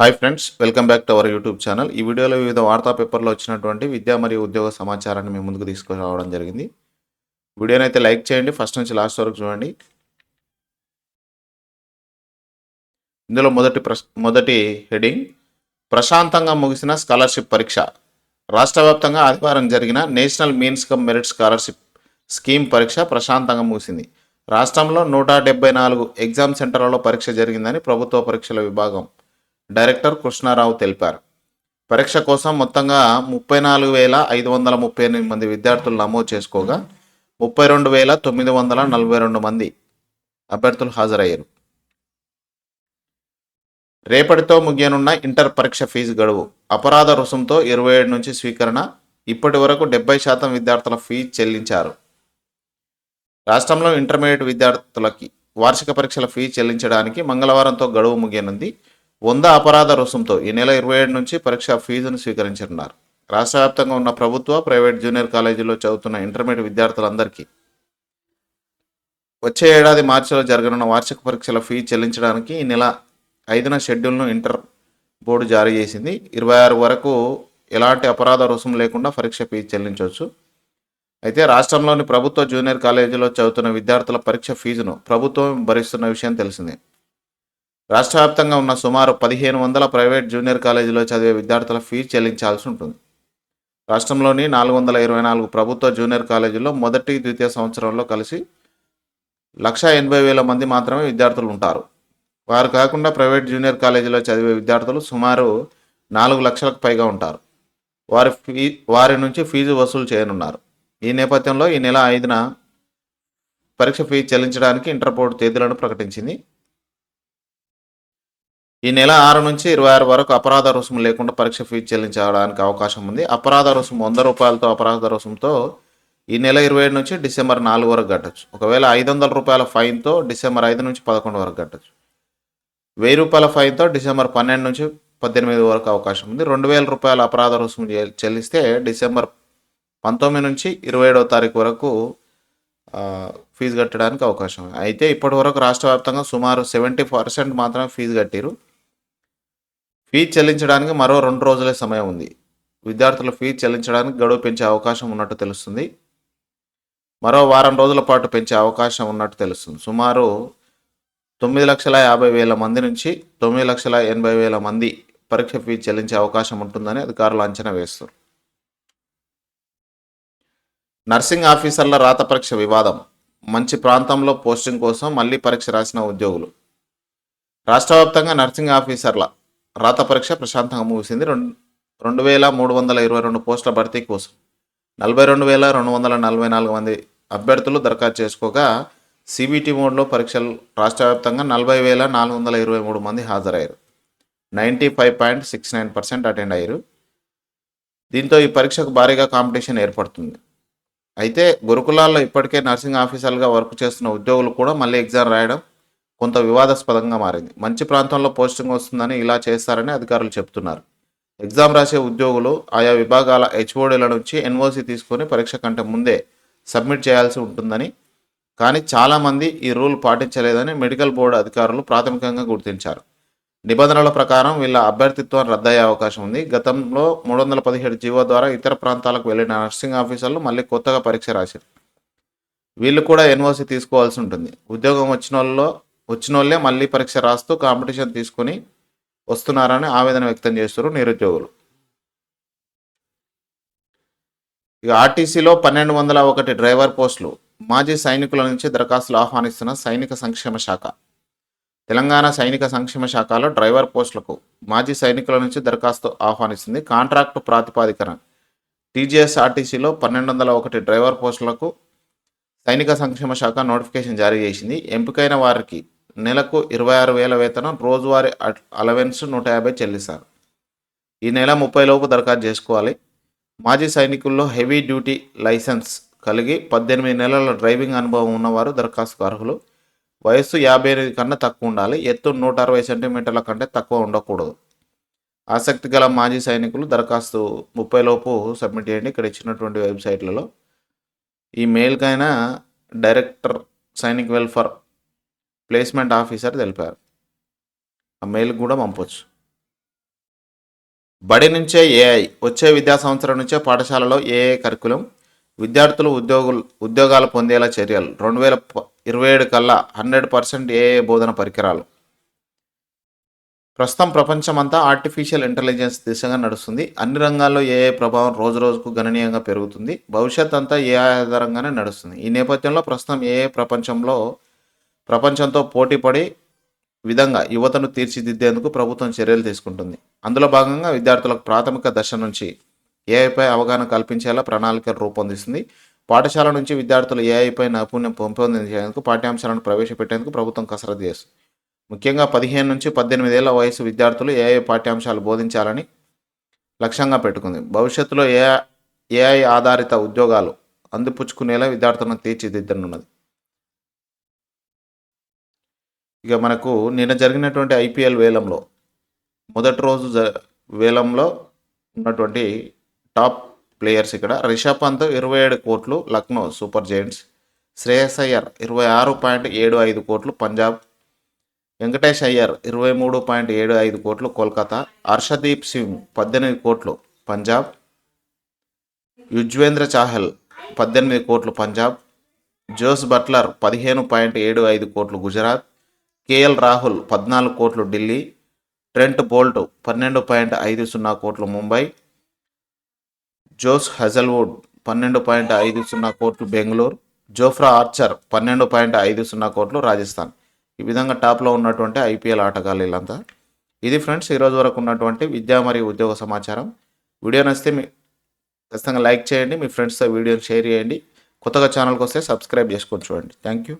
Hi friends welcome back to our YouTube channel ఈ వీడియోలో వివిధ వార్తా పేపర్లో వచ్చినటువంటి విద్యా మరియు ఉద్యోగ సమాచారాన్ని మేము ముందుకు తీసుకురావడం జరిగింది. వీడియోని అయితే లైక్ చేయండి ఫస్ట్ నుంచి లాస్ట్ వరకు చూడండి. ఇందులో మొదటి ప్రశ్ మొదటి హెడింగ్ ప్రశాంతంగా ముగిసిన స్కాలర్షిప్ పరీక్ష. రాష్ట్ర వ్యాప్తంగా ఆదివారం జరిగిన national means cum merit scholarship scheme పరీక్ష ప్రశాంతంగా ముగిసింది. రాష్ట్రంలో నూట డెబ్బై నాలుగు ఎగ్జామ్ సెంటర్లలో పరీక్ష జరిగిందని ప్రభుత్వ పరీక్షల విభాగం డైరెక్టర్ కృష్ణారావు తెలిపారు. పరీక్ష కోసం మొత్తంగా ముప్పై నాలుగు వేల ఐదు వందల ముప్పై ఎనిమిది మంది విద్యార్థులు నమోదు చేసుకోగా ముప్పై రెండు వేల తొమ్మిది వందల నలభై రెండు మంది అభ్యర్థులు హాజరయ్యారు. రేపటితో ముగియనున్న ఇంటర్ పరీక్ష ఫీజు గడువు. అపరాధ రుసుంతో ఇరవై ఏడు నుంచి స్వీకరణ. ఇప్పటి వరకు డెబ్బై శాతం విద్యార్థుల ఫీజు చెల్లించారు. రాష్ట్రంలో ఇంటర్మీడియట్ విద్యార్థులకి వార్షిక పరీక్షల ఫీజు చెల్లించడానికి మంగళవారంతో గడువు ముగియనుంది. వంద అపరాధ రుసుంతో ఈ నెల ఇరవై ఏడు నుంచి పరీక్ష ఫీజును స్వీకరించనున్నారు. రాష్ట్ర వ్యాప్తంగా ఉన్న ప్రభుత్వ ప్రైవేట్ జూనియర్ కాలేజీలో చదువుతున్న ఇంటర్మీడియట్ విద్యార్థులందరికీ వచ్చే ఏడాది మార్చిలో జరగనున్న వార్షిక పరీక్షల ఫీ చెల్లించడానికి ఈ నెల ఐదున షెడ్యూల్ను ఇంటర్ బోర్డు జారీ చేసింది. ఇరవై ఆరు వరకు ఎలాంటి అపరాధ రుసుం లేకుండా పరీక్ష ఫీజు చెల్లించవచ్చు. అయితే రాష్ట్రంలోని ప్రభుత్వ జూనియర్ కాలేజీలో చదువుతున్న విద్యార్థుల పరీక్ష ఫీజును ప్రభుత్వం భరిస్తున్న విషయం తెలిసిందే. రాష్ట్ర వ్యాప్తంగా ఉన్న సుమారు పదిహేను వందల ప్రైవేట్ జూనియర్ కాలేజీలో చదివే విద్యార్థుల ఫీజు చెల్లించాల్సి ఉంటుంది. రాష్ట్రంలోని నాలుగు వందల ఇరవై నాలుగు ప్రభుత్వ జూనియర్ కాలేజీల్లో మొదటి ద్వితీయ సంవత్సరంలో కలిసి లక్ష ఎనభై వేల మంది మాత్రమే విద్యార్థులు ఉంటారు. వారు కాకుండా ప్రైవేట్ జూనియర్ కాలేజీలో చదివే విద్యార్థులు సుమారు నాలుగు లక్షలకు పైగా ఉంటారు. వారి ఫీ వారి నుంచి ఫీజు వసూలు చేయనున్నారు. ఈ నేపథ్యంలో ఈ నెల ఐదున పరీక్ష ఫీజు చెల్లించడానికి ఇంటర్ బోర్డు తేదీలను ప్రకటించింది. ఈ నెల ఆరు నుంచి ఇరవై ఆరు వరకు అపరాధ రుసుము లేకుండా పరీక్ష ఫీజు చెల్లించడానికి అవకాశం ఉంది. అపరాధ రుసుము వంద రూపాయలతో అపరాధ రుసుముతో ఈ నెల ఇరవై ఏడు నుంచి డిసెంబర్ నాలుగు వరకు కట్టచ్చు. ఒకవేళ ఐదు వందల రూపాయల ఫైన్తో డిసెంబర్ ఐదు నుంచి పదకొండు వరకు కట్టచ్చు. వెయ్యి రూపాయల ఫైన్తో డిసెంబర్ పన్నెండు నుంచి పద్దెనిమిది వరకు అవకాశం ఉంది. రెండు వేల రూపాయల అపరాధ రుసుము చె- చెల్లిస్తే డిసెంబర్ పంతొమ్మిది నుంచి ఇరవై ఏడవ తారీఖు వరకు ఫీజు కట్టడానికి అవకాశం ఉంది. అయితే ఇప్పటి వరకు రాష్ట్ర వ్యాప్తంగా సుమారు సెవెంటీ పర్సెంట్ మాత్రమే ఫీజు కట్టిరు. ఫీజు చెల్లించడానికి మరో రెండు రోజులే సమయం ఉంది. విద్యార్థుల ఫీజు చెల్లించడానికి గడువు పెంచే అవకాశం ఉన్నట్టు తెలుస్తుంది. మరో వారం రోజుల పాటు పెంచే అవకాశం ఉన్నట్టు తెలుస్తుంది. సుమారు తొమ్మిది లక్షల యాభై వేల మంది నుంచి తొమ్మిది లక్షల ఎనభై వేల మంది పరీక్ష ఫీజు చెల్లించే అవకాశం ఉంటుందని అధికారులు అంచనా వేస్తారు. నర్సింగ్ ఆఫీసర్ల రాత పరీక్ష వివాదం. మంచి ప్రాంతంలో పోస్టింగ్ కోసం మళ్ళీ పరీక్ష రాసిన ఉద్యోగులు. రాష్ట్ర వ్యాప్తంగా నర్సింగ్ ఆఫీసర్ల రాత పరీక్ష ప్రశాంతంగా ముగిసింది. రెండు రెండు వేల మూడు వందల ఇరవై రెండు పోస్టుల భర్తీ కోసం నలభై రెండు వేల రెండు వందల నలభై నాలుగు మంది అభ్యర్థులు దరఖాస్తు చేసుకోగా సిబిటి మోడ్లో పరీక్షలు రాష్ట్ర వ్యాప్తంగా నలభై వేల నాలుగు వందల ఇరవై మూడు మంది హాజరయ్యారు. Ninety five point six nine percent attend అయ్యారు. దీంతో ఈ పరీక్షకు భారీగా కాంపిటీషన్ ఏర్పడుతుంది. అయితే గురుకులాల్లో ఇప్పటికే నర్సింగ్ ఆఫీసర్లుగా వర్క్ చేస్తున్న ఉద్యోగులు కూడా మళ్ళీ ఎగ్జామ్ రాయడం కొంత వివాదాస్పదంగా మారింది. మంచి ప్రాంతంలో పోస్టింగ్ వస్తుందని ఇలా చేస్తారని అధికారులు చెప్తున్నారు. ఎగ్జామ్ రాసే ఉద్యోగులు ఆయా విభాగాల హెచ్ఓడీల నుంచి ఎన్ఓసి తీసుకొని పరీక్ష కంటే ముందే సబ్మిట్ చేయాల్సి ఉంటుందని కానీ చాలామంది ఈ రూల్ పాటించలేదని మెడికల్ బోర్డు అధికారులు ప్రాథమికంగా గుర్తించారు. నిబంధనల ప్రకారం వీళ్ళ అభ్యర్థిత్వం రద్దయ్యే అవకాశం ఉంది. గతంలో మూడు వందల పదిహేడు జీవో ద్వారా ఇతర ప్రాంతాలకు వెళ్ళిన నర్సింగ్ ఆఫీసర్లు మళ్ళీ కొత్తగా పరీక్ష రాశారు. వీళ్ళు కూడా ఎన్ఓసి తీసుకోవాల్సి ఉంటుంది. ఉద్యోగం వచ్చిన వాళ్ళలో వచ్చిన వాళ్ళే మళ్ళీ పరీక్ష రాస్తూ కాంపిటీషన్ తీసుకొని వస్తున్నారని ఆవేదన వ్యక్తం చేస్తున్నారు నిరుద్యోగులు. ఇక ఆర్టీసీలో పన్నెండు వందల ఒకటి డ్రైవర్ పోస్టులు మాజీ సైనికుల నుంచి దరఖాస్తులు ఆహ్వానిస్తున్న సైనిక సంక్షేమ శాఖ. తెలంగాణ సైనిక సంక్షేమ శాఖలో డ్రైవర్ పోస్టులకు మాజీ సైనికుల నుంచి దరఖాస్తు ఆహ్వానిస్తుంది. కాంట్రాక్టు ప్రాతిపాదికన టీజీఎస్ ఆర్టీసీలో పన్నెండు వందల ఒకటి డ్రైవర్ పోస్టులకు సైనిక సంక్షేమ శాఖ నోటిఫికేషన్ జారీ చేసింది. ఎంపికైన వారికి నెలకు ఇరవై ఆరు వేల వేతనం రోజువారీ అట్- అలవెన్స్ నూట యాభై చెల్లిస్తారు. ఈ నెల ముప్పై లోపు దరఖాస్తు చేసుకోవాలి. మాజీ సైనికుల్లో హెవీ డ్యూటీ లైసెన్స్ కలిగి పద్దెనిమిది నెలల డ్రైవింగ్ అనుభవం ఉన్నవారు దరఖాస్తుకు అర్హులు. వయస్సు యాభై ఎనిమిది కన్నా తక్కువ ఉండాలి. ఎత్తు నూట అరవై సెంటీమీటర్ల కంటే తక్కువ ఉండకూడదు. ఆసక్తి గల మాజీ సైనికులు దరఖాస్తు ముప్పై లోపు సబ్మిట్ చేయండి. ఇక్కడ ఇచ్చినటువంటి వెబ్సైట్లలో ఈ మెయిల్కైనా director Sainik welfare placement officer తెలిపారు. ఆ మెయిల్ కూడా పంపొచ్చు. బడి నుంచే ఏఐ వచ్చే విద్యా సంవత్సరం నుంచే పాఠశాలలో ఏఐ కరికులం విద్యార్థులు ఉద్యోగులు ఉద్యోగాలు పొందేలా చర్యలు. రెండు వేల ఇరవై ఏడు కల్లా హండ్రెడ్ పర్సెంట్ ఏఐ బోధన పరికరాలు. ప్రస్తుతం ప్రపంచమంతా ఆర్టిఫిషియల్ ఇంటెలిజెన్స్ దిశగా నడుస్తుంది. అన్ని రంగాల్లో ఏఐ ప్రభావం రోజు రోజుకు గణనీయంగా పెరుగుతుంది. భవిష్యత్ అంతా ఏఐ ఆధారంగానే నడుస్తుంది. ఈ నేపథ్యంలో ప్రస్తుతం ఏఐ ప్రపంచంలో ప్రపంచంతో పోటీపడి విధంగా యువతను తీర్చిదిద్దేందుకు ప్రభుత్వం చర్యలు తీసుకుంటుంది. అందులో భాగంగా విద్యార్థులకు ప్రాథమిక దశ నుంచి ఏఐపై అవగాహన కల్పించేలా ప్రణాళికలు రూపొందిస్తుంది. పాఠశాల నుంచి విద్యార్థులు ఏఐపై నైపుణ్యం పెంపొందించేందుకు పాఠ్యాంశాలను ప్రవేశపెట్టేందుకు ప్రభుత్వం కసరత్తు చేస్తుంది. ముఖ్యంగా పదిహేను నుంచి పద్దెనిమిదేళ్ళ వయసు విద్యార్థులు ఏఐ పాఠ్యాంశాలు బోధించాలని లక్ష్యంగా పెట్టుకుంది. భవిష్యత్తులో ఏఐ ఏఐ ఆధారిత ఉద్యోగాలు అందిపుచ్చుకునేలా విద్యార్థులను తీర్చిదిద్దనున్నది. ఇక మనకు నిన్న జరిగినటువంటి ఐపీఎల్ వేలంలో మొదటి రోజు జ వేలంలో ఉన్నటువంటి టాప్ ప్లేయర్స్ ఇక్కడ. రిషబ్ పంత్ ఇరవై ఏడు కోట్లు లక్నో సూపర్ జైంట్స్. శ్రేయస్ అయ్యర్ ఇరవై ఆరు పాయింట్ ఏడు ఐదు కోట్లు పంజాబ్. వెంకటేష్ అయ్యర్ ఇరవై మూడు పాయింట్ ఏడు ఐదు కోట్లు కోల్కతా. హర్షదీప్ సింగ్ పద్దెనిమిది కోట్లు పంజాబ్. యుజ్వేంద్ర చాహల్ పద్దెనిమిది కోట్లు పంజాబ్. జోస్ బట్లర్ పదిహేను పాయింట్ ఏడు ఐదు కోట్లు గుజరాత్. కేఎల్ రాహుల్ పద్నాలుగు కోట్లు ఢిల్లీ ట్రెంట్ బోల్ట్ పన్నెండు పాయింట్ ఐదు సున్నా కోట్లు ముంబై జోస్ హజల్వుడ్ పన్నెండు పాయింట్ ఐదు సున్నా కోట్లు బెంగళూరు జోఫ్రా ఆర్చర్ పన్నెండు పాయింట్ ఐదు సున్నా కోట్లు రాజస్థాన్. ఈ విధంగా టాప్లో ఉన్నటువంటి ఐపీఎల్ ఆటగాళ్ళు వీళ్ళంతా. ఇది ఫ్రెండ్స్ ఈరోజు వరకు ఉన్నటువంటి విద్యా మరియు ఉద్యోగ సమాచారం. వీడియో నచ్చితే మీ ఖచ్చితంగా లైక్ చేయండి మీ ఫ్రెండ్స్తో వీడియోని షేర్ చేయండి. కొత్తగా ఛానల్కి వస్తే సబ్స్క్రైబ్ చేసుకొని చూడండి. Thank you.